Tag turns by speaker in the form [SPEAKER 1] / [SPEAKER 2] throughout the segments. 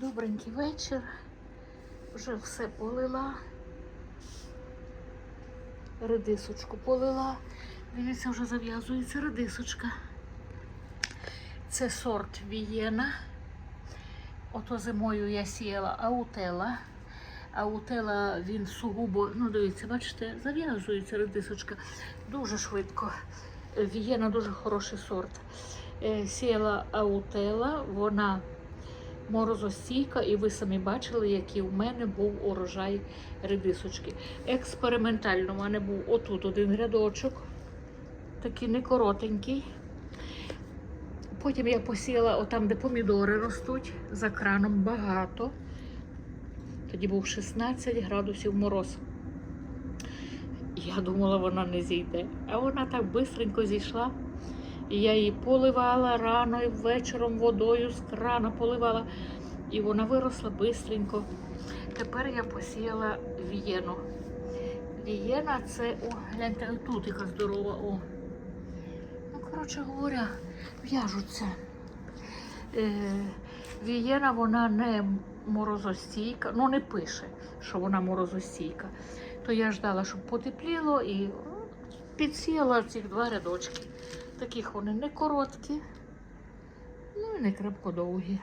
[SPEAKER 1] Добренький вечір. Вже все полила. Редисочку полила. Дивіться, вже зав'язується редисочка. Це сорт Вієна. Ото зимою я сіяла аутела. Аутела він сугубо, ну дивіться, бачите, зав'язується редисочка дуже швидко. Вієна дуже хороший сорт. Е, Сіяла аутела, вона морозостійка, і ви самі бачили, який у мене був урожай редисочки. Експериментально у мене був отут один рядочок, такий не коротенький. Потім я посіяла отам, де помідори ростуть, за краном багато. Тоді був 16 градусів мороз. Я думала, вона не зійде. А вона так швидко зійшла. І я її поливала рано і вечором водою з крана поливала. І вона виросла швидко. Тепер я посіяла вієну. Вієна це, о, гляньте, тут яка здорова. О. Ну, коротше говоря, в'яжуться. Е, Вієна вона не морозостійка, ну не пише, що вона морозостійка. То я ждала, щоб потепліло і о, підсіяла ці два рядочки. Таких вони не короткі, ну і не крепко довгі.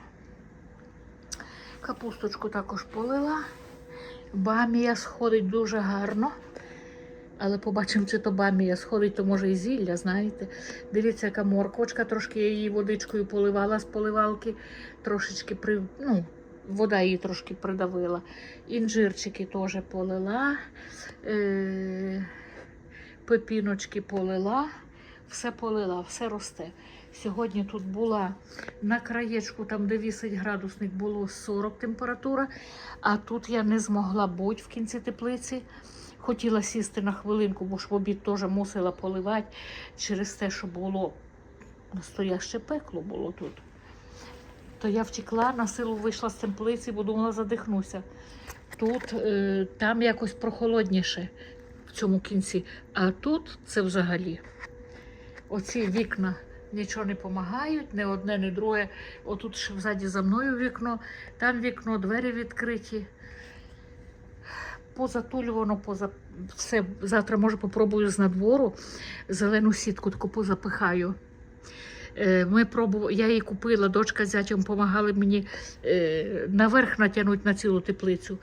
[SPEAKER 1] Капусточку також полила. Бамія сходить дуже гарно. Але побачимо, чи то бамія сходить, то може і зілля, знаєте. Дивіться, яка морквочка, трошки я її водичкою поливала з поливалки, трошечки при, ну, вода її трошки придавила. Інжирчики теж полила, е- пепіночки полила, все полила, все росте. Сьогодні тут була на краєчку, там де вісить градусник, було 40 температура, а тут я не змогла бути в кінці теплиці. Хотіла сісти на хвилинку, бо ж в обід теж мусила поливати через те, що було настояще пекло було тут. То я втекла, на силу вийшла з теплиці, бо думала, задихнуся. Тут е, там якось прохолодніше в цьому кінці. А тут це взагалі. Оці вікна нічого не допомагають, не одне, не друге. Отут ще взаді за мною вікно, там вікно, двері відкриті позатулювано, поза все. Завтра може попробую з надвору зелену сітку таку позапихаю. Е, Ми пробували, я її купила, дочка з зятям допомагали мені е, наверх натягнути на цілу теплицю.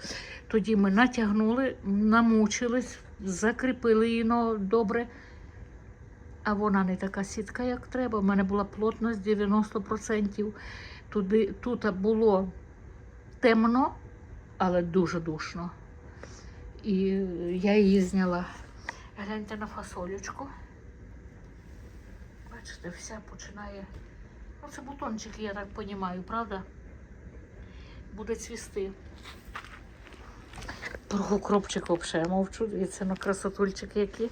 [SPEAKER 1] Тоді ми натягнули, намучились, закріпили її добре. А вона не така сітка, як треба. У мене була плотність 90%. Туди, тут було темно, але дуже душно. І я її зняла. Гляньте на фасолючку. Бачите, вся починає. Ну, це бутончики, я так розумію, правда? Буде цвісти. Про укропчик взагалі мовчу. Дивіться на красотульчики які.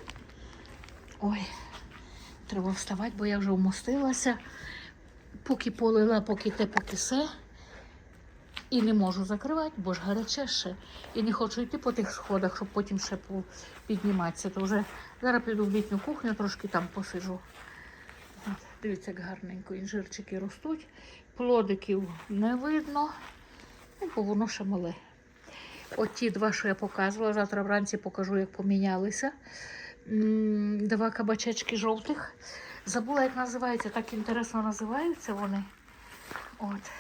[SPEAKER 1] Ой, треба вставати, бо я вже вмостилася. Поки полила, поки те, поки все. І не можу закривати, бо ж гаряче ще. І не хочу йти по тих сходах, щоб потім ще підніматися. То вже зараз піду в літню кухню, трошки там посижу. Дивіться, як гарненько інжирчики ростуть. Плодиків не видно, ну, бо воно ще мале. От ті два, що я показувала, завтра вранці покажу, як помінялися. Два кабачечки жовтих. Забула, як називається, так інтересно називаються вони. От.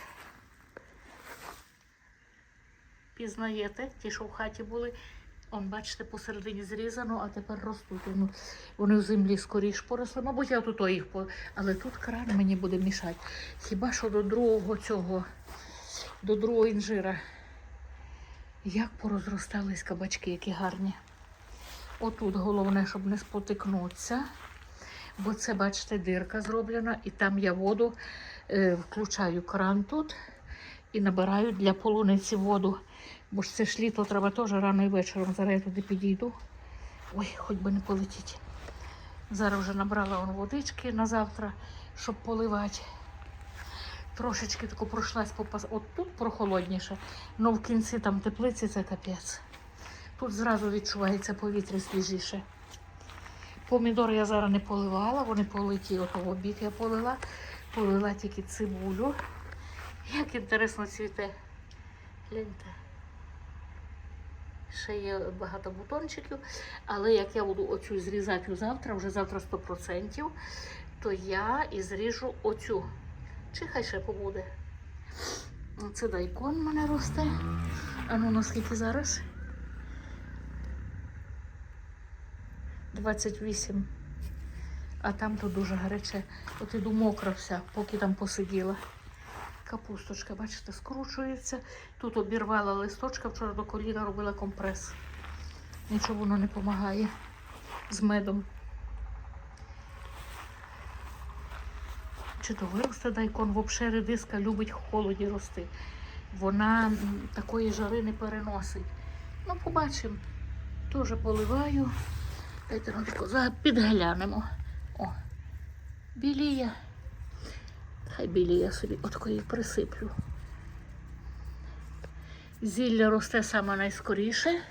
[SPEAKER 1] Пізнаєте, ті, що в хаті були. Он, бачите, посередині зрізано, а тепер ростуть. Ну, вони в землі скоріш поросли. Мабуть, я тут їх по. Але тут кран мені буде мішати. Хіба що до другого цього, до другого інжира. Як порозростались кабачки, які гарні. Отут головне, щоб не спотикнутися. Бо це, бачите, дирка зроблена, і там я воду е, включаю кран тут і набираю для полуниці воду. Бо ж це ж літо треба теж рано і вечором. Зараз я туди підійду. Ой, хоч би не полетіть. Зараз вже набрала вон водички на завтра, щоб поливати. Трошечки тако пройшлась по пас. От тут прохолодніше, але в кінці там теплиці це капець. Тут зразу відчувається повітря свіжіше. Помідори я зараз не поливала, вони политі, ото в обід я полила. Полила тільки цибулю. Як інтересно цвіте. Гляньте. Ще є багато бутончиків, але як я буду оцю зрізати завтра, вже завтра 100%, то я і зріжу оцю. Чи хай ще побуде. Це дайкон в мене росте. А ну наскільки зараз? 28. А там то дуже гаряче. От іду мокра вся, поки там посиділа. Капусточка, бачите, скручується. Тут обірвала листочка, вчора до коліна робила компрес. Нічого воно не допомагає з медом. Чи то виросте дайкон, взагалі редиска любить в холоді рости. Вона такої жари не переносить. Ну, побачимо. Теж поливаю. Дайте тако, підглянемо. О, біліє. Хай біліє собі, її присиплю. Зілля росте саме найскоріше.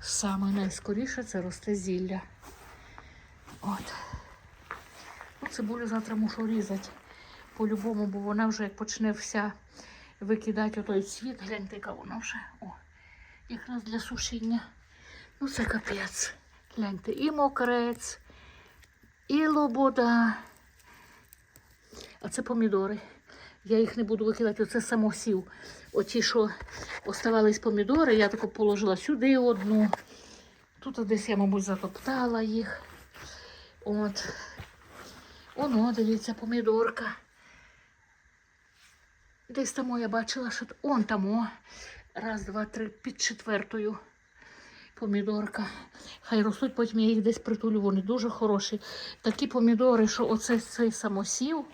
[SPEAKER 1] Саме найскоріше це росте зілля. От. Ну, цибулю завтра мушу різати. По-любому, бо вона вже як почне вся викидати отой цвіт, гляньте, яка вона вже. О, якраз для сушіння. Ну, це капець. Гляньте, і мокрець, і лобода. А це помідори. Я їх не буду викидати, оце самосів. Оті, що оставались помідори, я тако положила сюди одну. Тут десь я, мабуть, затоптала їх. От. Оно, дивіться, помідорка. Десь там я бачила, що он там. Раз, два, три, під четвертою. Помідорка. Хай ростуть, потім я їх десь притулю. Вони дуже хороші. Такі помідори, що оце цей самосів,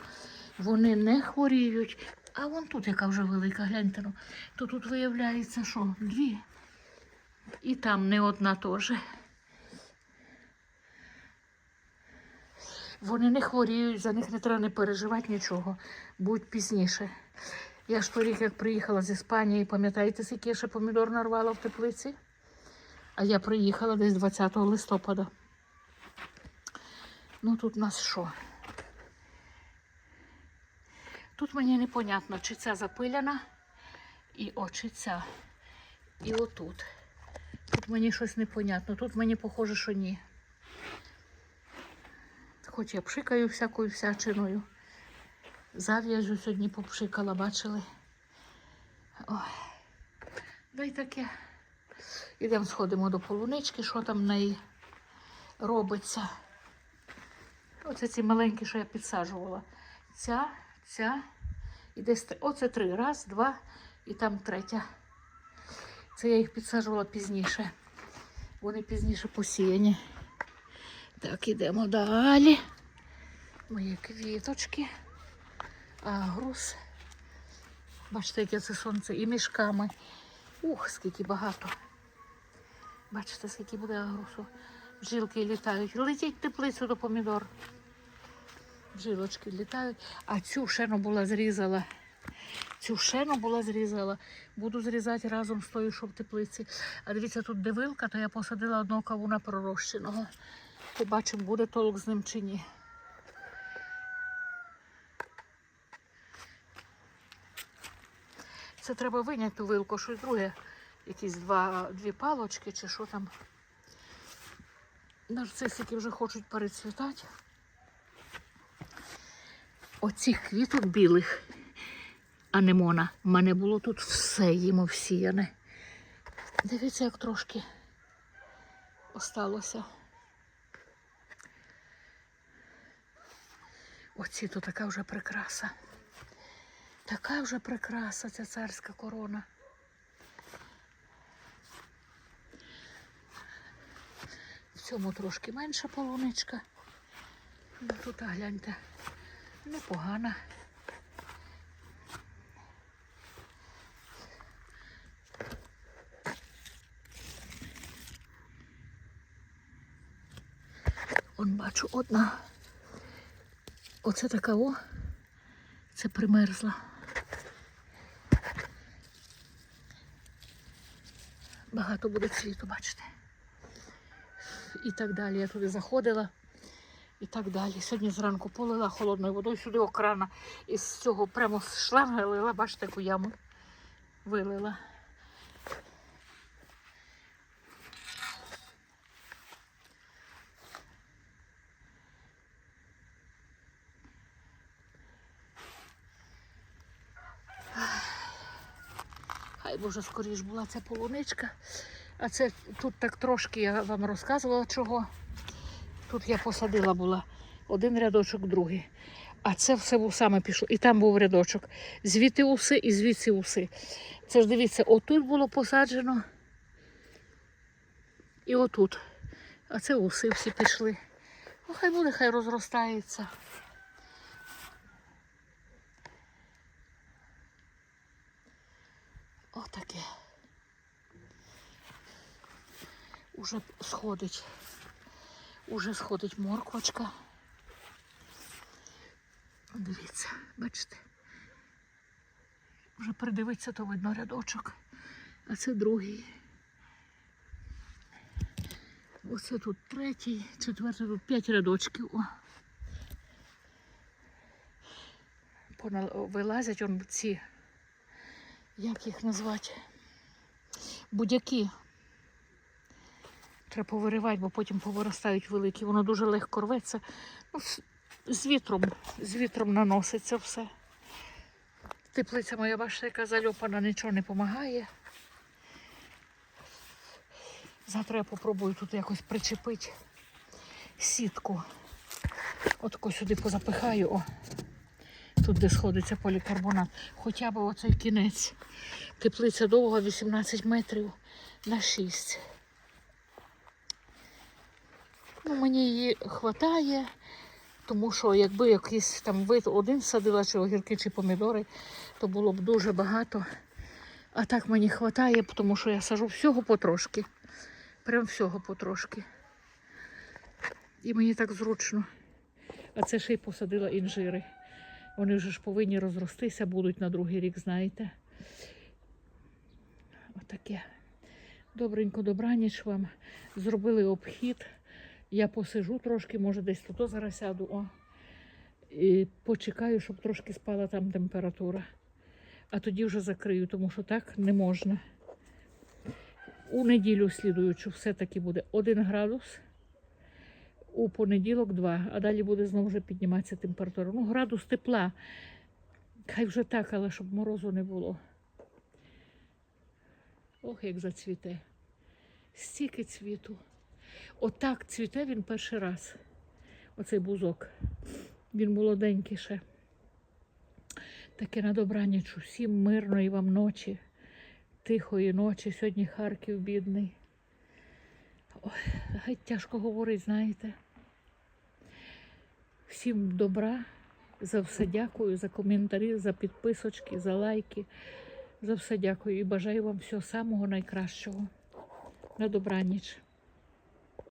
[SPEAKER 1] вони не хворіють. А вон тут яка вже велика, гляньте. Ну. То тут виявляється, що дві. І там не одна теж. Вони не хворіють, за них не треба не переживати нічого. Будь пізніше. Я ж торік, як приїхала з Іспанії, пам'ятаєте, скільки я ще помідор нарвала в теплиці? А я приїхала десь 20 листопада. Ну тут у нас що? Тут мені непонятно, чи ця запиляна, і о, чи ця. І отут. Тут мені щось непонятно. Тут мені похоже, що ні. Хоч я пшикаю всякою всячиною. Зав'язю сьогодні попшикала, бачили. Ой. Дай таке. Ідемо сходимо до полунички, що там в неї робиться. Оце ці маленькі, що я підсаджувала. Ця, ця. І десь три- оце три. Раз, два і там третя. Це я їх підсаджувала пізніше. Вони пізніше посіяні. Так, ідемо далі. Мої квіточки. Агрус. Бачите, яке це сонце і мішками. Ух, скільки багато. Бачите, скільки буде агрусу. Бджілки літають. Летіть теплицю до помідор. Бджілочки літають. А цю шену була зрізала. Цю шену була зрізала. Буду зрізати разом з тою, що в теплиці. А дивіться, тут де вилка, то я посадила одного кавуна пророщеного. Побачимо, буде толк з ним чи ні. Це треба виняти вилку, щось друге. Якісь два, дві палочки чи що там. Нарцисики вже хочуть перецвітати. Оцих квіток білих анемона. У мене було тут все їм всіяне. Дивіться, як трошки осталося. Оці то така вже прикраса. Така вже прикраса, ця царська корона. Цьому трошки менша полуничка. Ну, тут гляньте, непогана. Он бачу одна. Оце така о. Це примерзла. Багато буде цвіту, бачите. І так далі. Я туди заходила. І так далі. Сьогодні зранку полила холодною водою сюди окрана. І з цього прямо з шланга лила, бачите, яку яму. вилила. Хай Боже, скоріш була ця полуничка. А це тут так трошки я вам розказувала чого. Тут я посадила була один рядочок, другий. А це все вусами пішло. І там був рядочок. Звідти уси і звідси уси. Це ж дивіться, отут було посаджено. І отут. А це уси всі пішли. Ну, хай буде, хай розростається. Отаке. Уже сходить. Уже сходить морквочка. Дивіться, бачите. Вже придивиться, то видно рядочок. А це другий. Оце тут третій, четвертий, тут п'ять рядочків. О. Вилазять он ці, як їх назвати? Будяки. Треба повиривати, бо потім повиростають великі. Воно дуже легко рветься. Ну, з- вітром, з вітром наноситься все. Теплиця моя, бачите, яка зальопана, нічого не допомагає. Завтра я попробую тут якось причепити сітку. От сюди позапихаю. О. Тут, де сходиться полікарбонат. Хоча б оцей кінець. Теплиця довга 18 метрів на 6. Ну, мені її вистачає, тому що якби якийсь там вид один садила, чи огірки, чи помідори, то було б дуже багато. А так мені вистачає, тому що я сажу всього потрошки. Прям всього потрошки. І мені так зручно. А це ще й посадила інжири. Вони вже ж повинні розростися, будуть на другий рік, знаєте. Отаке. Добренько, добраніч вам. Зробили обхід. Я посижу трошки, може десь тут зараз сяду. О. І почекаю, щоб трошки спала там температура. А тоді вже закрию, тому що так не можна. У неділю слідуючу все-таки буде 1 градус. У понеділок 2, а далі буде знову вже підніматися температура. Ну, градус тепла. Хай вже так, але щоб морозу не було. Ох, як зацвіте. Стільки цвіту. Отак цвіте він перший раз. Оцей бузок. Він молоденький ще. Таке на добраніч усім мирної вам ночі, тихої ночі. Сьогодні Харків бідний. Ой, геть тяжко говорить, знаєте. Всім добра. За все дякую, за коментарі, за підписочки, за лайки. За все дякую і бажаю вам всього самого найкращого. На добраніч.